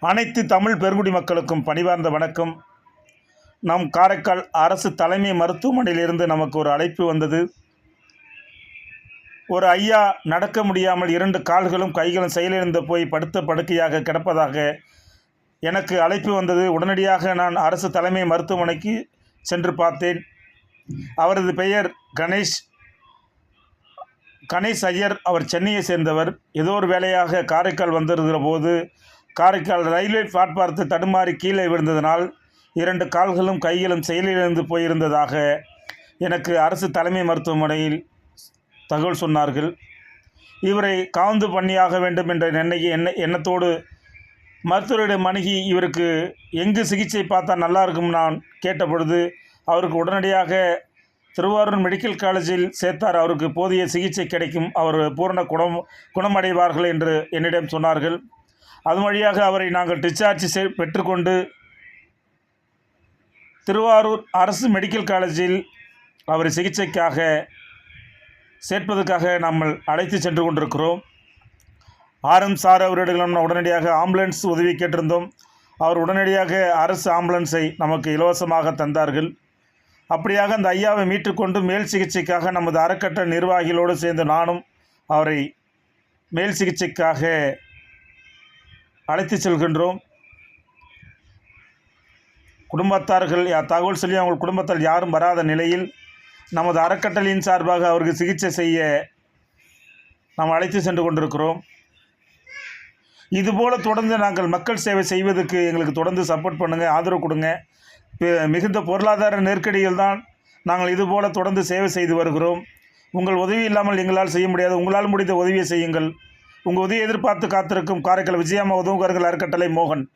அனைத்து தமிழ் பெருங்குடி மக்களுக்கும் பணிவார்ந்த வணக்கம். நம் காரைக்கால் அரசு தலைமை மருத்துவமனையிலிருந்து நமக்கு ஒரு அழைப்பு வந்தது. ஒரு ஐயா நடக்க முடியாமல் இரண்டு கால்களும் கைகளும் செயலிழந்து போய் படுத்த படுக்கையாக கிடப்பதாக எனக்கு அழைப்பு வந்தது. உடனடியாக நான் அரசு தலைமை மருத்துவமனைக்கு சென்று பார்த்தேன். அவரது பெயர் கணேஷ். கணேஷ் ஐயர் அவர் சென்னையை சேர்ந்தவர். ஏதோ ஒரு வேலையாக காரைக்கால் வந்திருக்கிற போது காரைக்கால் ரயில்வே பிளாட்பார்த்து தடுமாறி கீழே விழுந்ததனால் இரண்டு கால்களும் கைகளும் செயலிழந்து போயிருந்ததாக எனக்கு அரசு தலைமை மருத்துவமனையில் தகவல் சொன்னார்கள். இவரை காந்து பண்ணியாக வேண்டும் என்ற எண்ணெய் எண்ண எண்ணத்தோடு மருத்துவரிடம் அணுகி இவருக்கு எங்கு சிகிச்சை பார்த்தா நல்லா இருக்கும் நான் கேட்டபொழுது அவருக்கு உடனடியாக திருவாரூர் மெடிக்கல் காலேஜில் சேர்த்தார். அவருக்கு போதிய சிகிச்சை கிடைக்கும். அவர் பூரண குணம் குணமடைவார்கள் என்று என்னிடம் சொன்னார்கள். அது வழியாக அவரை நாங்கள் டிஸ்சார்ஜ் செய் பெற்றுக்கொண்டு திருவாரூர் அரசு மெடிக்கல் காலேஜில் அவரை சிகிச்சைக்காக சேர்ப்பதற்காக நம்ம அழைத்து சென்று கொண்டிருக்கிறோம். ஆர்எம் சார் அவரிடம் உடனடியாக ஆம்புலன்ஸ் உதவி கேட்டிருந்தோம். அவர் உடனடியாக அரசு ஆம்புலன்ஸை நமக்கு இலவசமாக தந்தார்கள். அப்படியாக அந்த ஐயாவை மீட்டுக்கொண்டு மேல் சிகிச்சைக்காக நமது அறக்கட்டளை நிர்வாகிகளோடு சேர்ந்து நானும் அவரை மேல் சிகிச்சைக்காக அழைத்து செல்கின்றோம். குடும்பத்தார்கள் யா- தகவல் சொல்லி அவங்க குடும்பத்தால் யாரும் வராத நிலையில் நமது அறக்கட்டளையின் சார்பாக அவருக்கு சிகிச்சை செய்ய நாம் அழைத்து சென்று கொண்டிருக்கிறோம். இதுபோல் தொடர்ந்து நாங்கள் மக்கள் சேவை செய்வதற்கு எங்களுக்கு தொடர்ந்து சப்போர்ட் பண்ணுங்கள் ஆதரவு கொடுங்க. மிகுந்த பொருளாதார நெருக்கடியில் தான் நாங்கள் இதுபோல் தொடர்ந்து சேவை செய்து வருகிறோம். உங்கள் உதவி இல்லாமல் எங்களால் செய்ய முடியாது. உங்களால் முடிந்த உதவியை செய்யுங்கள். உங்கள் உதவி எதிர்பார்த்து காத்திருக்கும் காரைக்கால் விஜயம்மா உதவுகார்கள் அறக்கட்டளை மோகன்.